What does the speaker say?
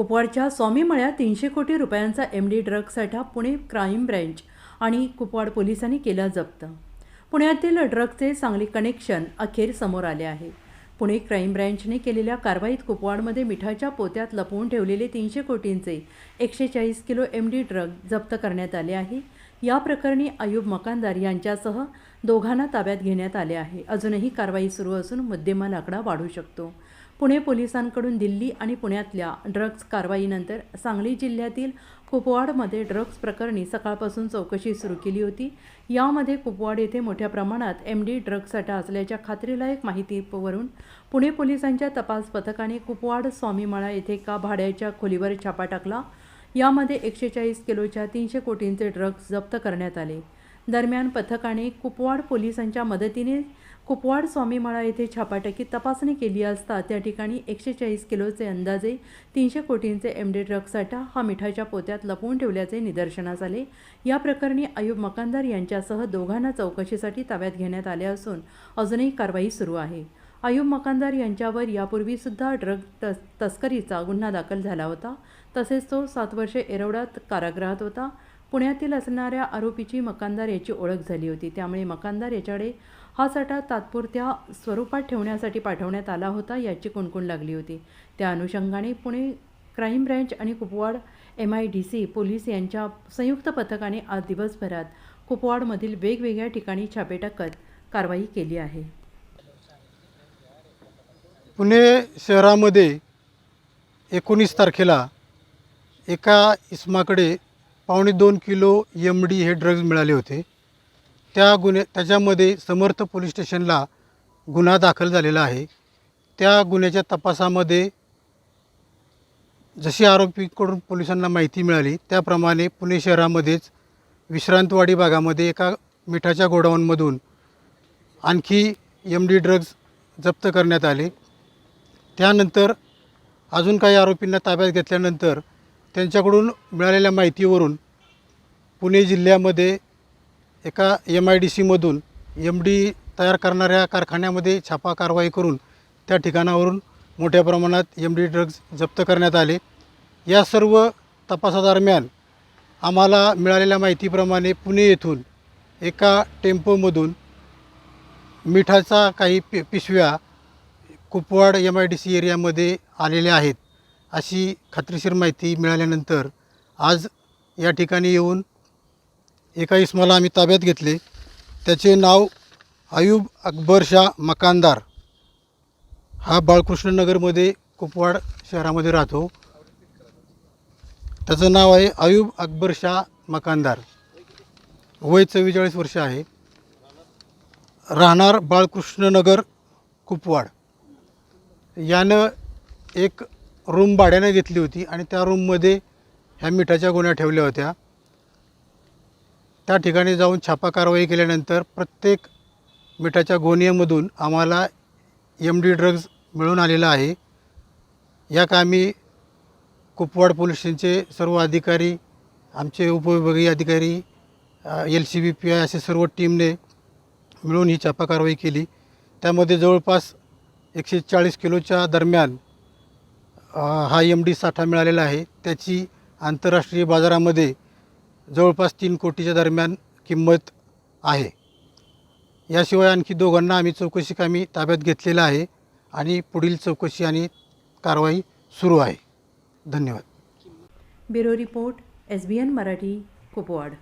कुपवाडच्या स्वामीमळ्यात तीनशे कोटी रुपयांचा एम डी ड्रग साठा पुणे क्राईम ब्रँच आणि कुपवाड पोलिसांनी केला जप्त. पुण्यातील ड्रगचे चांगले कनेक्शन अखेर समोर आले आहे. पुणे क्राईम ब्रँचने केलेल्या कारवाईत कुपवाडमध्ये मिठाच्या पोत्यात लपवून ठेवलेले तीनशे कोटींचे एकशे चाळीस किलो एम डी ड्रग जप्त करण्यात आले आहे. या प्रकरणी आयुब मकानदार यांच्यासह दोघांना ताब्यात घेण्यात आले आहे. अजूनही कारवाई सुरू असून मुद्देमाल आकडा वाढू शकतो. पुणे पोलिसांकडून दिल्ली आणि पुण्यातल्या ड्रग्ज कारवाईनंतर सांगली जिल्ह्यातील कुपवाडमध्ये ड्रग्ज प्रकरणी सकाळपासून चौकशी सुरू केली होती. यामध्ये कुपवाड येथे मोठ्या प्रमाणात एम डी ड्रग साठा असल्याच्या खात्रीलायक माहितीवरून पुणे पोलिसांच्या तपास पथकाने कुपवाड स्वामीमाळा येथे एका भाड्याच्या खोलीवर छापा टाकला. यामध्ये एकशे चाळीस किलोच्या तीनशे कोटींचे ड्रग्ज जप्त करण्यात आले. दरम्यान पथकाने कुपवाड पोलिसांच्या मदतीने कुपवाड स्वामीमाळा येथे छापाटकी तपासणी केली असता त्या ठिकाणी एकशे चाळीस किलोचे अंदाजे तीनशे कोटींचे एम डी साठा हा मिठाच्या पोत्यात लपवून ठेवल्याचे निदर्शनास आले. या प्रकरणी अयूब मकानदार यांच्यासह दोघांना चौकशीसाठी ताब्यात घेण्यात आले असून अजूनही कारवाई सुरू आहे. अयुब मकानदार यांच्यावर यापूर्वीसुद्धा ड्रग तस तस्करीचा गुन्हा दाखल झाला होता. तसेच तो सात वर्षे एरवडात कारागृहात होता. पुण्यातील असणाऱ्या आरोपीची मकानदार याची ओळख झाली होती. त्यामुळे मकानदार याच्याकडे हा साठा तात्पुरत्या स्वरूपात ठेवण्यासाठी पाठवण्यात आला होता याची कुणकुण लागली होती. त्या अनुषंगाने पुणे क्राईम ब्रँच आणि Kupwad M I D C police यांच्या संयुक्त पथकाने आज दिवसभरात कुपवाडमधील वेगवेगळ्या ठिकाणी छापे टाकत कारवाई केली आहे. पुणे शहरामध्ये एकोणीस तारखेला एका इसमाकडे पावणे दोन किलो एम डी हे ड्रग्ज मिळाले होते. त्या गुन्हे त्याच्यामध्ये समर्थ पोलीस स्टेशनला गुन्हा दाखल झालेला आहे. त्या गुन्ह्याच्या तपासामध्ये जशी आरोपीकडून पोलिसांना माहिती मिळाली त्याप्रमाणे पुणे शहरामध्येच विश्रांतवाडी भागामध्ये एका मिठाच्या गोडाऊनमधून आणखी एम डी ड्रग्ज जप्त करण्यात आले. त्यानंतर अजून काही आरोपींना ताब्यात घेतल्यानंतर त्यांच्याकडून मिळालेल्या माहितीवरून पुणे जिल्ह्यामध्ये एका एम आय डी सीमधून एम डी तयार करणाऱ्या कारखान्यामध्ये छापा कारवाई करून त्या ठिकाणावरून मोठ्या प्रमाणात एम डी ड्रग्ज जप्त करण्यात आले. या सर्व तपासादरम्यान आम्हाला मिळालेल्या माहितीप्रमाणे पुणे येथून एका टेम्पोमधून मिठाचा काही पि पिशव्या Kupwad M I D C एरियामध्ये आलेल्या आहेत. अशी खात्रीशीर माहिती मिळाल्यानंतर आज या ठिकाणी येऊन एका इसमाला आम्ही ताब्यात घेतले. त्याचे नाव अयूब अकबर शाह मकानदार. हा बाळकृष्णनगरमध्ये कुपवाड शहरामध्ये राहतो. त्याचं नाव आहे अयूब अकबर शाह मकानदार. वय चव्वेचाळीस वर्ष आहे. राहणार बाळकृष्णनगर कुपवाड. यानं एक रूम भाड्यानं घेतली होती आणि त्या रूममध्ये ह्या मिठाच्या गोण्या ठेवल्या होत्या. त्या ठिकाणी जाऊन छापा कारवाई केल्यानंतर प्रत्येक मिठाच्या गोनियामधून आम्हाला एम डी ड्रग्ज मिळून आलेला आहे. या कामी कुपवाड पोलीस स्टेशनचे सर्व अधिकारी आमचे उपविभागीय अधिकारी L C B P I असे सर्व टीमने मिळून ही छापा कारवाई केली. त्यामध्ये जवळपास एकशे चाळीस किलोच्या दरम्यान हा एम डी साठा मिळालेला आहे. त्याची आंतरराष्ट्रीय बाजारामध्ये जवळपास तीन कोटीच्या दरम्यान किंमत आहे. याशिवाय आणखी दोघांना आम्ही चौकशी कामी ताब्यात घेतलेलं आहे आणि पुढील चौकशी आणि कारवाई सुरू आहे. धन्यवाद. Bureau report S B N Marathi Kupwad.